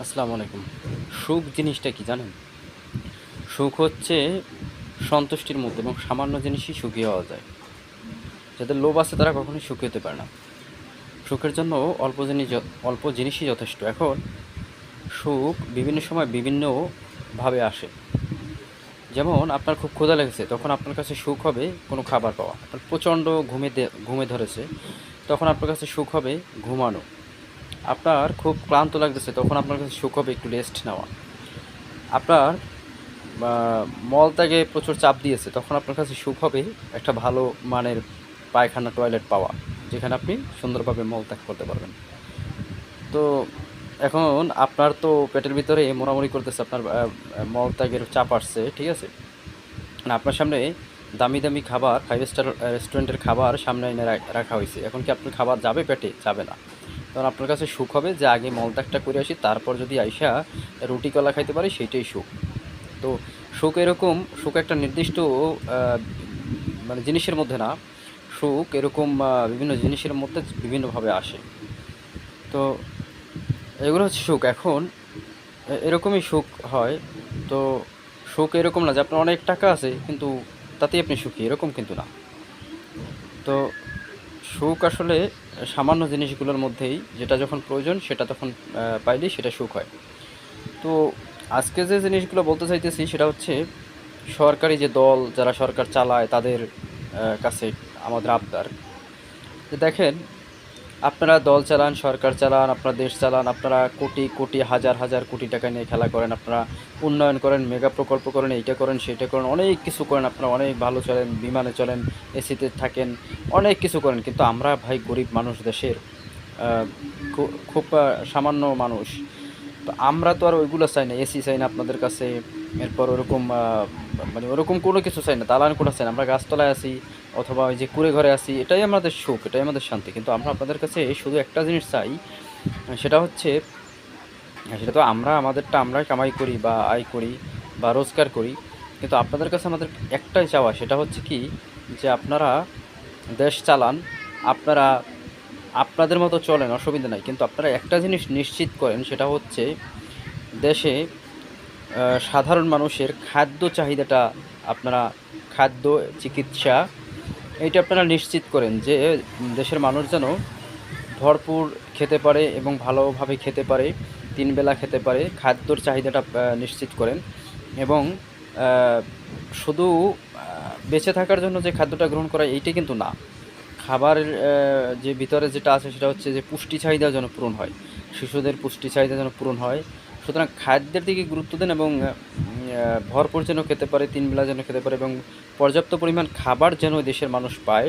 আসসালামু আলাইকুম। সুখ জিনিসটা কি জানেন? সুখ হচ্ছে সন্তুষ্টির মধ্যে এবং সামান্য জিনিসই সুখী হওয়া যায়। যাদের লোভ আছে তারা কখনোই সুখী হতে পারে না। সুখের জন্য অল্প জিনিস অল্প জিনিসই যথেষ্ট। এখন সুখ বিভিন্ন সময় বিভিন্নভাবে আসে। যেমন আপনার খুব ক্ষুধা লেগেছে, তখন আপনার কাছে সুখ হবে কোনো খাবার পাওয়া। আপনার প্রচণ্ড ঘুমে ঘুমে ধরেছে, তখন আপনার কাছে সুখ হবে ঘুমানো। আপনার খুব ক্লান্ত লাগতেছে, তখন আপনার কাছে সুখ হবে, একটু রেস্ট নেওয়া। আপনার মলত্যাগে প্রচুর চাপ দিয়েছে, তখন আপনার কাছে সুখ হবে একটা ভালো মানের পায়খানা টয়লেট পাওয়া, যেখানে আপনি সুন্দরভাবে মলত্যাগ করতে পারবেন। তো এখন আপনার তো পেটের ভিতরে মোড়ামুড়ি করতেছে, আপনার মলত্যাগের চাপ আসছে, ঠিক আছে? আপনার সামনে দামি দামি খাবার ফাইভ স্টার রেস্টুরেন্টের খাবার সামনে এনে রাখা হয়েছে। এখন কি আপনার খাবার যাবে পেটে? যাবে না। তখন আপনার কাছে সুখ হবে যে আগে মলত্যাগটা করে আসি, তারপর যদি আইসা রুটি কলা খাইতে পারি সেইটাই সুখ। তো সুখ এরকম, সুখ একটা নির্দিষ্ট মানে জিনিসের মধ্যে না, সুখ এরকম বিভিন্ন জিনিসের মধ্যে বিভিন্নভাবে আসে। তো এগুলো হচ্ছে সুখ। এখন এরকমই সুখ হয়। তো সুখ এরকম না যে আপনার অনেক টাকা আছে, কিন্তু তাতেই আপনি সুখী, এরকম কিন্তু না। তো সুখ আসলে সামান্য জিনিসগুলোর মধ্যেই যেটা যখন প্রয়োজন সেটা তখন পাইলেই সেটা সুখ হয়। তো আজকে যে জিনিসগুলো বলতে চাইতেছি সেটা হচ্ছে, সরকারি যে দল যারা সরকার চালায় তাদের কাছে আমাদের আবদার। দেখেন আপনারা দল চালান, সরকার চালান, আপনারা দেশ চালান, আপনারা কোটি কোটি, হাজার হাজার কোটি টাকা নিয়ে খেলা করেন, আপনারা উন্নয়ন করেন, মেগা প্রকল্প করেন, এইটা করেন সেইটা করেন, অনেক কিছু করেন, আপনারা অনেক ভালো চলেন, বিমানে চলেন, এসিতে থাকেন, অনেক কিছু করেন, কিন্তু আমরা ভাই গরিব মানুষ দেশের খুব সামান্য মানুষ। তো আমরা তো আর ওইগুলো চাই না, এসি চাই না আপনাদের কাছে এরপর ওরকম মানে ওরকম কোনো কিছু চাই না, দালান কোটা চাই না। আমরা গাছতলায় আছি, অথবা ওই যে কুড়ে ঘরে আছি, এটাই আমাদের সুখ, এটাই আমাদের শান্তি। কিন্তু আমরা আপনাদের কাছে শুধু একটা জিনিস চাই, সেটা হচ্ছে, সেটা তো আমরা, আমাদেরটা আমরাই কামাই করি বা আয় করি বা রোজগার করি, কিন্তু আপনাদের কাছে আমাদের একটাই চাওয়া, সেটা হচ্ছে কি, যে আপনারা দেশ চালান, আপনারা, আপনাদের মতো চলেন, অসুবিধা নাই। কিন্তু আপনারা একটা জিনিস নিশ্চিত করেন, সেটা হচ্ছে দেশে সাধারণ মানুষের খাদ্য চাহিদাটা আপনারা খাদ্য, চিকিৎসা, এইটা আপনারা নিশ্চিত করেন যে দেশের মানুষ যেন ভরপুর খেতে পারে এবং ভালোভাবে খেতে পারে তিন বেলা খেতে পারে, খাদ্যর চাহিদাটা নিশ্চিত করেন এবং শুধু বেঁচে থাকার জন্য যে খাদ্যটা গ্রহণ করা এইটা কিন্তু না। খাবারের যে ভিতরে যেটা আছে সেটা হচ্ছে যে পুষ্টি চাহিদা যেন পূরণ হয়, শিশুদের পুষ্টি চাহিদা যেন পূরণ হয় সুতরাং খাদ্যের দিকে গুরুত্ব দেন এবং ভরপুর যেন খেতে পারে তিন বেলা যেন খেতে পারে এবং পর্যাপ্ত পরিমাণ খাবার যেন দেশের মানুষ পায়।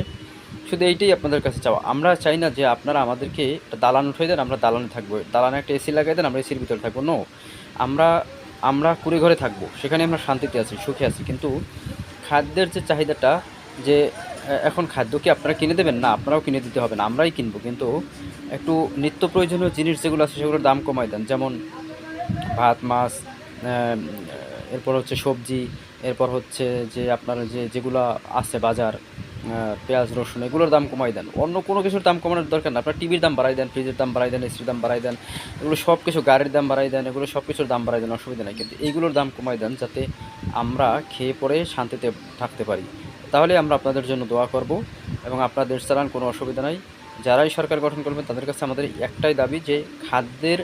শুধু এইটাই আপনাদের কাছে চাওয়া। আমরা চাই না যে আপনারা আমাদেরকে দালান উঠে দেন, আমরা দালানে থাকব। দালানে একটা এসি লাগাই দেন, আমরা এসির ভিতরে থাকব। নো আমরা আমরা কুড়ে ঘরে থাকব। সেখানে আমরা শান্তিতে আছি, সুখে আছি। কিন্তু খাদ্যের যে চাহিদাটা যে এখন খাদ্য কি আপনারা কিনে দেবেন? না, আপনারাও কিনে দিতে হবে না, আমরাই কিনবো। কিন্তু একটু নিত্য প্রয়োজনীয় জিনিস যেগুলো আছে, সেগুলোর দাম কমায় দেন। যেমন ভাত, মাছ এরপর হচ্ছে সবজি, এরপর হচ্ছে যে আপনার যে যেগুলো আছে বাজার পেঁয়াজ, রসুন, এগুলোর দাম কমাই দেন। অন্য কোনো কিছুর দাম কমানোর দরকার না। আপনার টিভির দাম বাড়াই দেন, ফ্রিজের দাম বাড়াই দেন, এসির দাম বাড়াই দেন, এগুলো সব কিছু গাড়ির দাম বাড়াই দেন, এগুলো সব কিছুর দাম বাড়াই দেন, অসুবিধা নেই। কিন্তু এইগুলোর দাম কমাই দেন যাতে আমরা খেয়ে পরে শান্তিতে থাকতে পারি। তাহলে আমরা আপনাদের জন্য দোয়া করব এবং আপনাদের চালান কোনো অসুবিধা নাই। যারাই সরকার গঠন করবেন, তাদের কাছে আমাদের একটাই দাবি যে খাদ্যের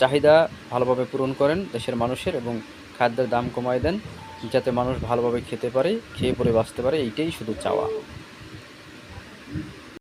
চাহিদা ভালোভাবে পূরণ করেন দেশের মানুষের এবং খাদ্যের দাম কমায় দেন, যাতে মানুষ ভালোভাবে খেতে পারে, খেয়ে পরে বাঁচতে পারে, এইটাই শুধু চাওয়া।